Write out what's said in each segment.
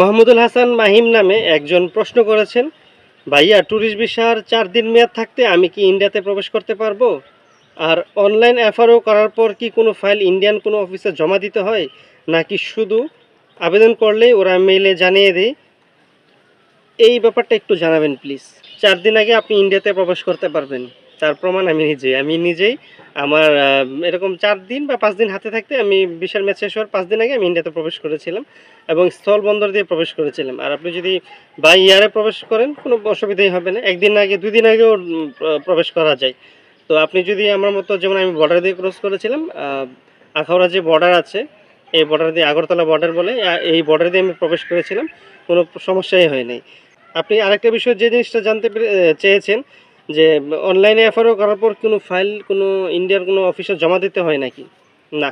মাহমুদুল হাসান মাহিম নামে একজন প্রশ্ন করেছেন, ভাইয়া ট্যুরিস্ট ভিসার চার দিন মেয়াদ থাকতে আমি কি ইন্ডিয়াতে প্রবেশ করতে পারব? আর অনলাইন এফআরও করার পর কি কোনো ফাইল ইন্ডিয়ান কোনো অফিসে জমা দিতে হয়? নাকি শুধু আবেদন করলেই ওরা মেইলে জানিয়ে দেয়? এই ব্যাপারটা একটু জানাবেন প্লিজ চার দিন আগে আপনি ইন্ডিয়াতে প্রবেশ করতে পারবেন। তার প্রমাণ আমি নিজেই। আমি নিজেই আমার এরকম চার দিন বা পাঁচ দিন হাতে থাকতে আমি বিশাল ম্যাচ শেষ হওয়ার পাঁচ দিন আগে আমি ইন্ডিয়াতে প্রবেশ করেছিলাম এবং স্থল বন্দর দিয়ে প্রবেশ করেছিলাম। আর আপনি যদি বাই ইয়ারে প্রবেশ করেন, কোনো অসুবিধাই হবে না। একদিন আগে, দুই দিন আগেও প্রবেশ করা যায়। তো আপনি যদি আমার মতো, যেমন আমি বর্ডার দিয়ে ক্রস করেছিলাম আখাউড়া যে বর্ডার আছে, এই বর্ডার দিয়ে আগরতলা বর্ডার বলে এই বর্ডার দিয়ে আমি প্রবেশ করেছিলাম, কোনো সমস্যাই হয় নাই আপনি আরেকটা বিষয় যে জিনিসটা জানতে চেয়েছেন যে অনলাইনে এফআরও করার পর কোনো ফাইল কোনো ইন্ডিয়ার কোনো অফিসে জমা দিতে হয় নাকি? না।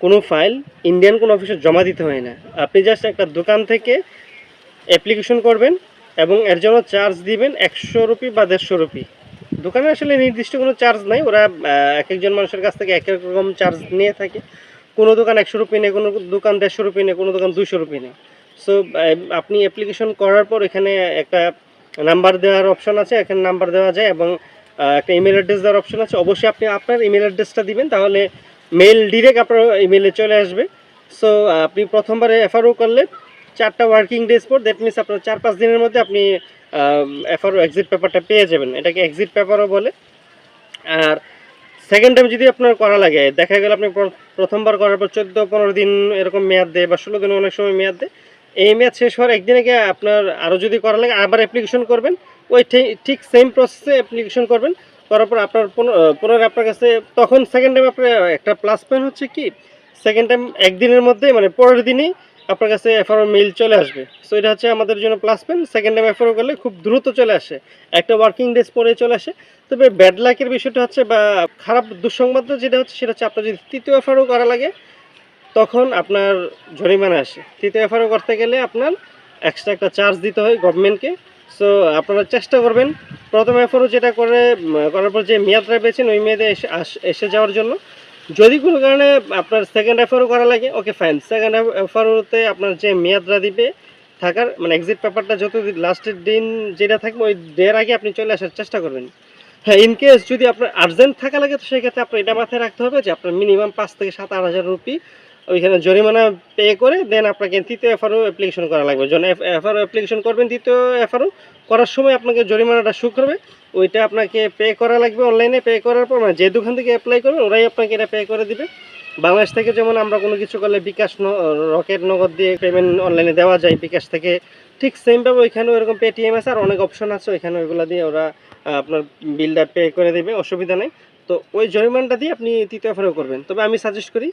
কোনো ফাইল ইন্ডিয়ান কোনো অফিসে জমা দিতে হয় না। আপনি জাস্ট একটা দোকান থেকে অ্যাপ্লিকেশন করবেন এবং এর জন্য চার্জ দিবেন একশো রুপি বা দেড়শো রুপি। দোকানে আসলে নির্দিষ্ট কোনো চার্জ নাই। ওরা এক একজন মানুষের কাছ থেকে এক এক রকম চার্জ নিয়ে থাকে। কোনো দোকান একশো রুপি নেই, কোনো দোকান দেড়শো রুপি নেই, কোনো দোকান দুশো রুপি নেই। সো আপনি অ্যাপ্লিকেশন করার পর এখানে একটা নাম্বার দেওয়ার অপশন আছে, এখানে নাম্বার দেওয়া যায় এবং একটা ইমেল অ্যাড্রেস দেওয়ার অপশন আছে। অবশ্যই আপনি আপনার ইমেল অ্যাড্রেসটা দিবেন, তাহলে মেল ডিরেক্ট আপনার ইমেলে চলে আসবে। সো আপনি প্রথমবারে এফআরও করলে চারটা ওয়ার্কিং ডেজ পর দ্যাট মিনস আপনার চার পাঁচ দিনের মধ্যে আপনি এফআরও এক্সিট পেপারটা পেয়ে যাবেন। এটাকে এক্সিট পেপারও বলে। আর সেকেন্ড টাইম যদি আপনার করা লাগে, দেখা গেল আপনি প্রথমবার করার পর চোদ্দ পনেরো দিন এরকম মেয়াদ দেয় বা ষোলো দিন অনেক সময় মেয়াদ দেয় এই মেয়াদ শেষ হওয়ার একদিন আগে আপনার আরও যদি করা লাগে, আবার অ্যাপ্লিকেশন করবেন। ওই ঠিক সেম প্রসেসে অ্যাপ্লিকেশন করবেন। করার পর আপনার পুনরায় আপনার কাছে, তখন সেকেন্ড টাইম আপনার একটা প্লাস পয়েন্ট হচ্ছে কি সেকেন্ড টাইম একদিনের মধ্যে মানে পরের দিনই আপনার কাছে এফআরও মেইল চলে আসবে। সো এটা হচ্ছে আমাদের জন্য plus point second time FRO করলে খুব দ্রুত চলে আসে। একটা ওয়ার্কিং ডেজ পরে চলে আসে। তবে ব্যাড লাকের বিষয়টা হচ্ছে বা খারাপ দুঃসংবাদ যেটা হচ্ছে, সেটা হচ্ছে আপনার যদি তৃতীয় এফআরও করা লাগে তখন আপনার জরিমানা আসে। তৃতীয় এফআরও করতে গেলে আপনার এক্সট্রা একটা চার্জ দিতে হয় গভর্নমেন্টকে সো আপনারা চেষ্টা করবেন প্রথম এফআরও যেটা করে করার পর যে মেয়াদটা পেয়েছেন, ওই মেয়াদে এসে এসে যাওয়ার জন্য। যদি কোনো কারণে আপনার সেকেন্ড এফআরও করা লাগে ওকে ফাইন সেকেন্ড এফআরওতে আপনার যে মেয়াদটা দিবে, থাকার মানে এক্সিট পেপারটা যত লাস্টের দিন যেটা থাকবে, ওই ডের আগে আপনি চলে আসার চেষ্টা করবেন। হ্যাঁ ইন কেস যদি আপনার আর্জেন্ট থাকা লাগে, তো সেক্ষেত্রে আপনার এটা মাথায় রাখতে হবে যে আপনার মিনিমাম পাঁচ থেকে সাত আট হাজার রুপি ওইখানে জরিমানা পে করে দেন আপনাকে তৃতীয় এফআরও অ্যাপ্লিকেশন করা লাগবে। যখন এফআরও অ্যাপ্লিকেশন করবেন তৃতীয় এফআরও করার সময় আপনাকে জরিমানাটা শু করবে ওইটা আপনাকে পে করা লাগবে অনলাইনে পে করার পর মানে যে দোকান থেকে অ্যাপ্লাই করবেন, ওরাই আপনাকে এটা পে করে দিবে। বাংলাদেশ থেকে যেমন আমরা কোনো কিছু করলে বিকাশ রকেট নগদ দিয়ে পেমেন্ট অনলাইনে দেওয়া যায় বিকাশ থেকে, ঠিক সেমভাবে ওইখানেও এরকম পেটিএম আছে, আর অনেক অপশন আছে। ওইখানে ওইগুলো দিয়ে ওরা আপনার বিলটা পে করে দেবে, অসুবিধা নেই। তো ওই জরিমানটা দিয়ে আপনি তৃতীয় এফআরও করবেন। তবে আমি সাজেস্ট করি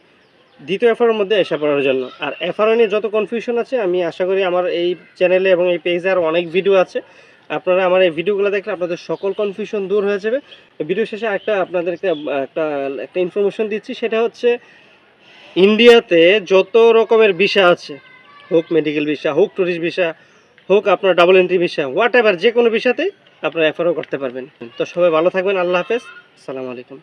দ্বিতীয় এফআরওর মধ্যে এসে পড়ার জন্য। আর এফআরও নিয়ে যত কনফিউশন আছে, আমি আশা করি আমার এই চ্যানেলে এবং এই পেজে আর অনেক ভিডিও আছে। আপনারা আমার এই ভিডিওগুলো দেখলে আপনাদের সকল কনফিউশন দূর হয়ে যাবে। ভিডিও শেষে একটা আপনাদেরকে, একটা একটা ইনফরমেশন দিচ্ছি, সেটা হচ্ছে ইন্ডিয়াতে যত রকমের ভিসা আছে, হোক মেডিকেল ভিসা হোক ট্যুরিস্ট ভিসা হোক আপনার double entry visa whatever যে কোনো ভিসাতেই আপনারা এফআরও করতে পারবেন। তো সবাই ভালো থাকবেন, আল্লাহ হাফেজ, আসসালামু আলাইকুম।